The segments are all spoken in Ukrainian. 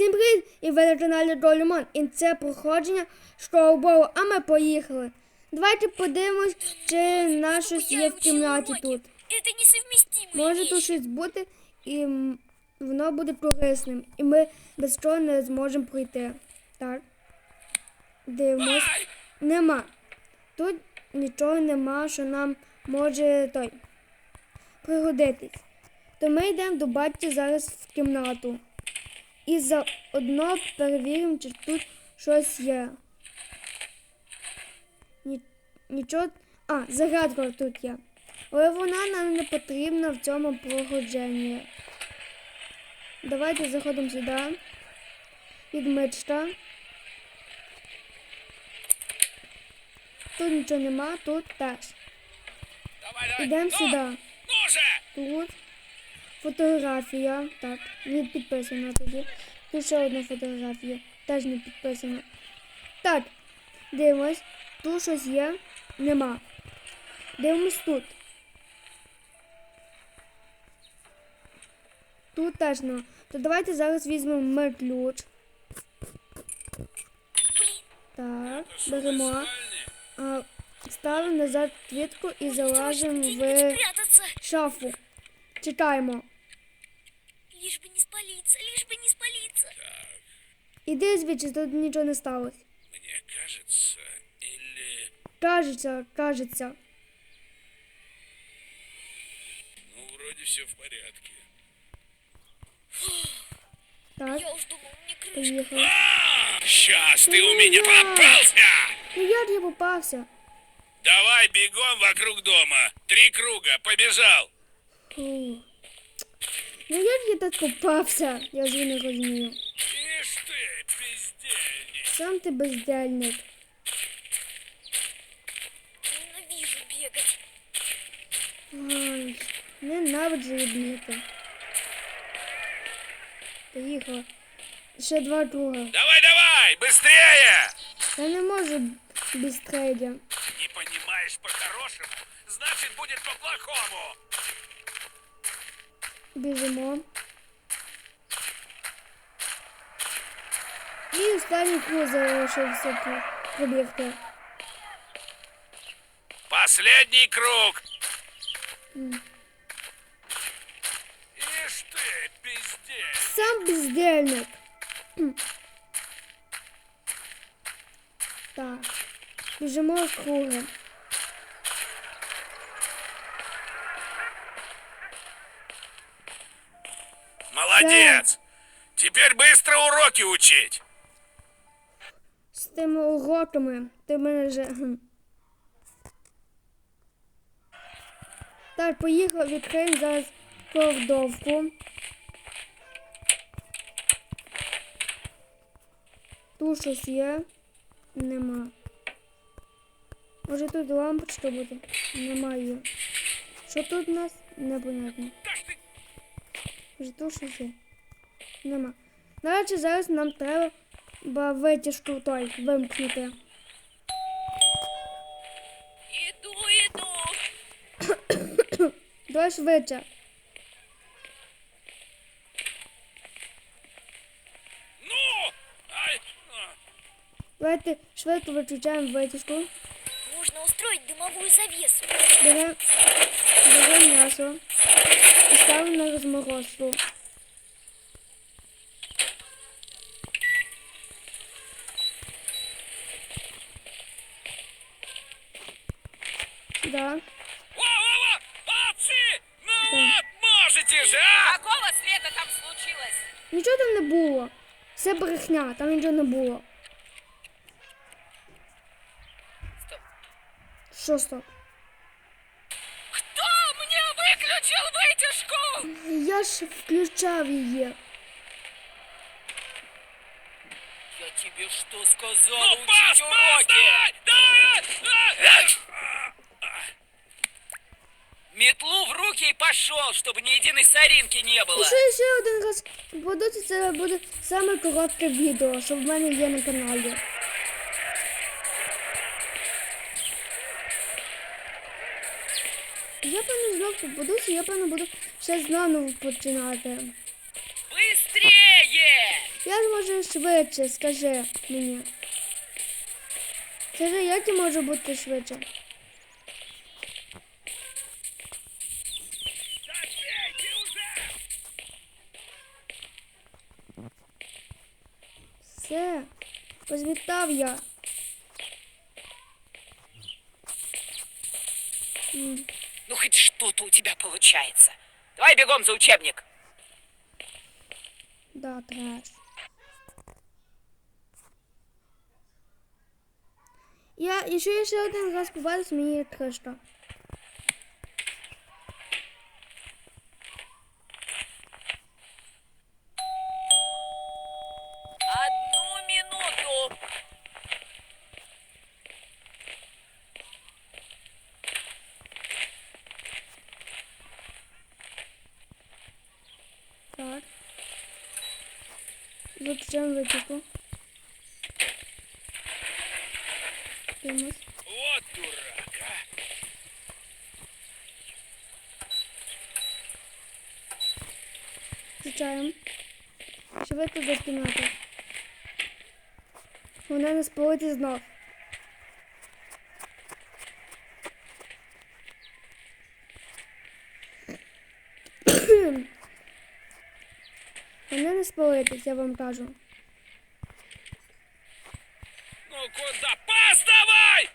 Всім привіт! І ви на каналі Долімон. І це проходження школболу. А ми поїхали. Давайте подивимось, чи на щось є в кімнаті тут. Може тут щось бути, і воно буде корисним. І ми без цього не зможемо пройти. Так. Дивимось. Нема. Тут нічого нема, що нам може той пригодитись. То ми йдемо до батька зараз в кімнату. І заодно перевіримо, чи тут щось є. Ні, нічого. А, загадка тут є. Але вона нам не потрібна в цьому проходженні. Давайте заходимо сюди. Відмичка. Тут нічого нема, тут теж. Ідемо ну, сюди. Ну! Тут фотографія. Так, не підписана тоді. Тут ще одна фотографія. Теж не підписана. Так, дивимось. Тут щось є. Нема. Дивимось тут. Тут теж нема. То давайте зараз візьмемо ми ключ. Так, беремо. Ставимо назад квітку і залазимо в шафу. Чекаємо. Лишь бы не спалиться, лишь бы не спалиться. Іди звідси, тут нічого не сталося. Мне кажется, или... Кажеться, кажеться. Ну, вроде все в порядке. Так, Я уж думал, мне крышка. поїхали. А, сейчас ты у меня Ура! попался! Ну як я попався? Давай бегом вокруг дома. Три круга, побежал. Ну як я так попався? Я вже не розумію. Ишь ты, бездельник. Сам ти бездельник. Ненавижу бегать. Ай, ненавиджу бігти. Поїхала. Ще два круга. Давай, давай, быстрее! Я не можу без трейдя. Не понимаешь по-хорошему, значит будет по-плохому. Біжимо. І останній круг залишився пр- пробігти. Последний круг. М. Ишь ты, бездельник. Сам бездельник. Кхм. Так. Біжимо кругом. Молодец. Теперь быстро уроки учить. З тими уроками ти мене вже. Так, поїхав, відкриємо зараз кладовку. Тут щось є. Нема. Може тут лампочка буде? Немає. Що тут у нас? Непонятно. Є? Нема. Наразі зараз нам треба витяжку той вимкнути. Иду, иду. Давай швидше. Ну! Давайте швидко виключаємо витяжку. Нужно устроить дымовую завесу. Беремо берем м'ясо і ставимо на розморозку. Да. Молодцы! Ну Да. вот, можете же, а! Какого цвета там случилось? Нічого там не було. Це брехня, там нічого не було. Стоп. Що стоп? выключил вытяжку? Я ж включав її. Я тебе что сказал? Ну, учить пас, пас, уроки! давай! Давай! Метлу в руки и пошел, чтобы ни единой соринки не было. Якщо я ще один раз попадуся, це буде саме коротке відео, що в мене є на каналі. Я певно знов попадуся, я певно буду ще знову починати. Быстрее! Як може швидше, скажи мені. Скажи, як я можу бути швидше? Все, розвітав я. М, Ну хоть что-то у тебя получается. Давай бегом за учебник. Да, треш. Я, якщо я ще один раз побачусь, мені трешка. kapatacağım ve topu. Yılmaz. Включаем. Швидко закинути. Вона не спалить знов. Hmm. Вона не спалитись, я вам кажу. Ну куда? Поставай!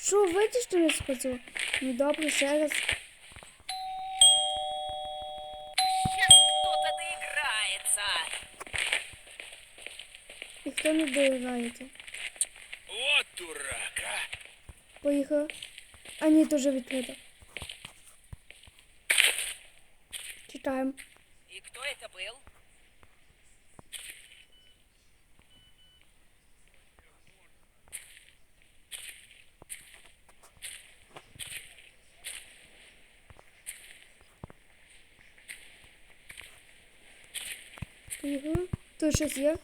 Що, видиш, що не спацю? Ну добре, ще раз. Сейчас кто-то доиграется. І хто не доїжджається? Вот дурак, а. Поїхали. А ні, вже відкрито. Читаємо. И кто это был? Угу. Тут щось є.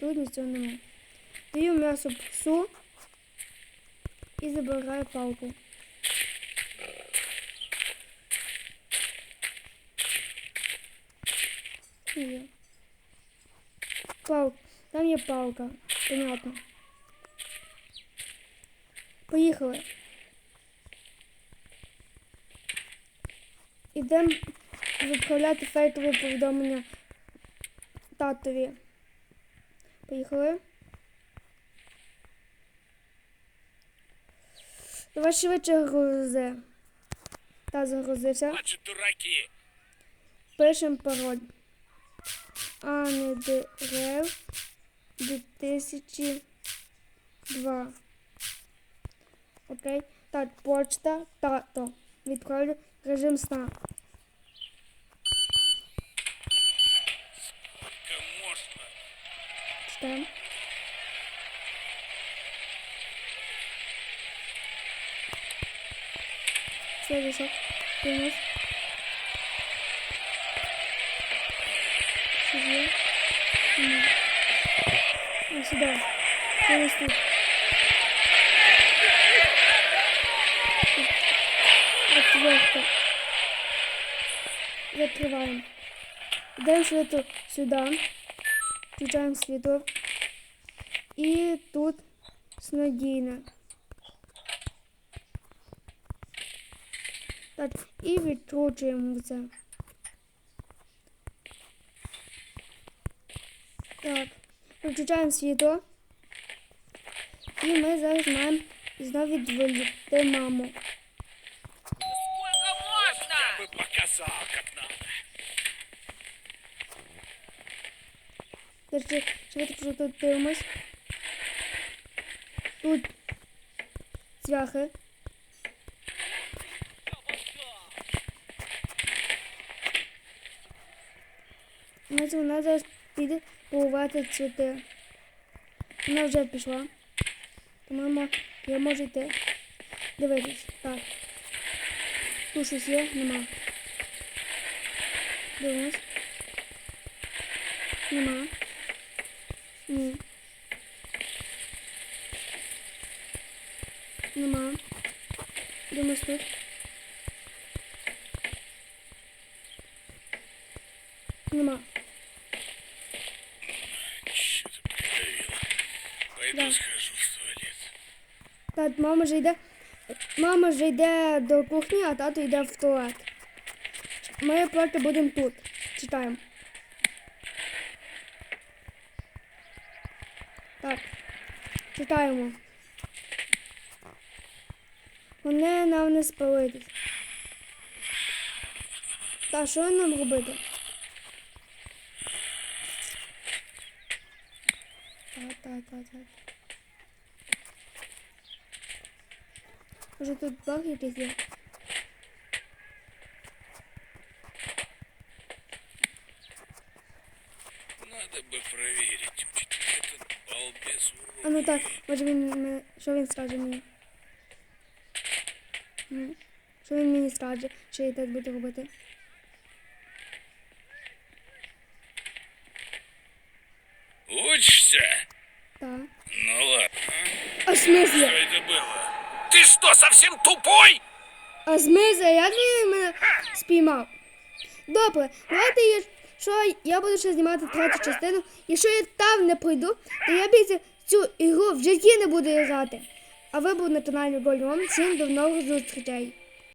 Тут нічого немає. Даю м'ясо псу і забираю палку. Є. Пал... Там є палка. Понятно. Поїхали. Ідемо відправляти фейкове повідомлення татові. Поїхали. Давай швидше грузи. Та загрузився. Дураки. Пишемо пароль. А не дерев 2002. Окей. Так, почта, тато. Відправлю режим сна. Сколько можно? Читаємо. Все, зайшов. Дивимось. Що є? Нема. А, сюди. Дивись тут. Отвертка. Закриваємо. Йдемо світло сюди. Включаємо світло. І тут снодійне. Так, і відкручуємо це. Так, включаємо світло. І ми зараз маємо знову відволікти маму. Сколько можно? Я бы показал, как надо. Держи, швидко тут дивимось. Тут цвяхи. Значить, вона зараз піде поливати цвіти. Вона вже пішла. Тому я можу йти. Дивитись. Так. Тут щось є, нема. Дивимось. Нема. Ні. Нема. Думаєш тут? Нема. Да. схожу в туалет. Так, мама вже йде. Мама вже йде до кухні, а тато йде в туалет. Ми проти будемо тут. Читаємо. Так. Читаємо. Вони нам не спалитись. Та що нам робити? Так, так. Може тут баг якийсь є? Надо бы проверить. Этот балбес. А ну так, може він мене. Що він скаже мені? Що він мені скаже, що я так буду робити? Так. Ну ладно. А в смислі? Что это было? Ты что, совсем тупой? А в смислі, як він мене спіймав? Добре, давайте я, що я буду ще знімати третю частину. Якщо я там не пройду, то я більше цю ігру в житті не буду грати. А ви були на каналі Гольон. Всім до нових зустрічей.